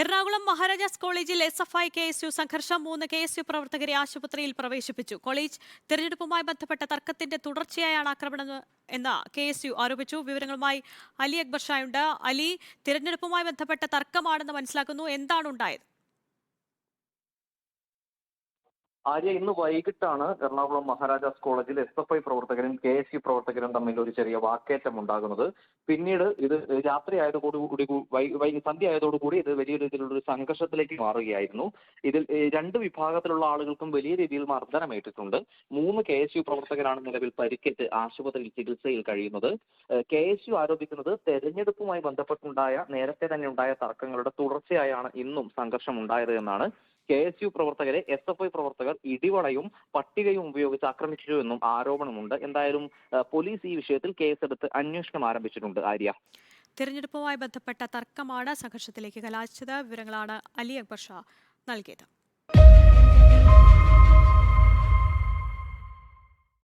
എറണാകുളം മഹാരാജാസ് കോളേജിൽ S F I K S U സംഘർഷം മൂന്ന് കെ എസ് യു പ്രവർത്തകരെ ആശുപത്രിയിൽ പ്രവേശിപ്പിച്ചു. കോളേജ് തെരഞ്ഞെടുപ്പുമായി ബന്ധപ്പെട്ട തർക്കത്തിന്റെ തുടർച്ചയായാണ് ആക്രമണം എന്ന് കെ എസ് യു ആരോപിച്ചു. വിവരങ്ങളുമായി അലി അക്ബർ ഷായുണ്ട്. അലി തിരഞ്ഞെടുപ്പുമായി ബന്ധപ്പെട്ട തർക്കമാണെന്ന് മനസ്സിലാക്കുന്നു. എന്താണ് ഉണ്ടായത്? ആര്യ ഇന്ന് വൈകിട്ടാണ് എറണാകുളം മഹാരാജാസ് കോളേജിൽ എസ് എഫ് ഐ പ്രവർത്തകരും കെ എസ് യു പ്രവർത്തകരും തമ്മിൽ ഒരു ചെറിയ വാക്കേറ്റം ഉണ്ടാകുന്നത്. പിന്നീട് ഇത് രാത്രി ആയതോടുകൂടി വൈ- സന്ധ്യ ആയതോടുകൂടി ഇത് വലിയ രീതിയിലുള്ള ഒരു സംഘർഷത്തിലേക്ക് മാറുകയായിരുന്നു. ഇതിൽ രണ്ട് വിഭാഗത്തിലുള്ള ആളുകൾക്കും വലിയ രീതിയിൽ മർദ്ദനമേറ്റിട്ടുണ്ട്. മൂന്ന് കെ എസ് യു പ്രവർത്തകരാണ് നിലവിൽ പരിക്കേറ്റ് ആശുപത്രിയിൽ ചികിത്സയിൽ കഴിയുന്നത്. കെ എസ് യു ആരോപിക്കുന്നത് തെരഞ്ഞെടുപ്പുമായി ബന്ധപ്പെട്ടുണ്ടായ നേരത്തെ തന്നെ ഉണ്ടായ തർക്കങ്ങളുടെ തുടർച്ചയായാണ് ഇന്നും സംഘർഷം ഉണ്ടായത് എന്നാണ്. കെ എസ് യു പ്രവർത്തകരെ എസ് എഫ് ഐ പ്രവർത്തകർ ഇടിവളയും പട്ടികയും ഉപയോഗിച്ച് ആക്രമിച്ചു എന്നും ആരോപണമുണ്ട്. എന്തായാലും പോലീസ് ഈ വിഷയത്തിൽ കേസെടുത്ത് അന്വേഷണം ആരംഭിച്ചിട്ടുണ്ട്. ആര്യ. തിരഞ്ഞെടുപ്പുമായി ബന്ധപ്പെട്ട തർക്കമാണ് സംഘർഷത്തിലേക്ക് കലാശിച്ചത്. വിവരങ്ങളാണ് അലി അക്ബർ ഷാ നൽകിയത്.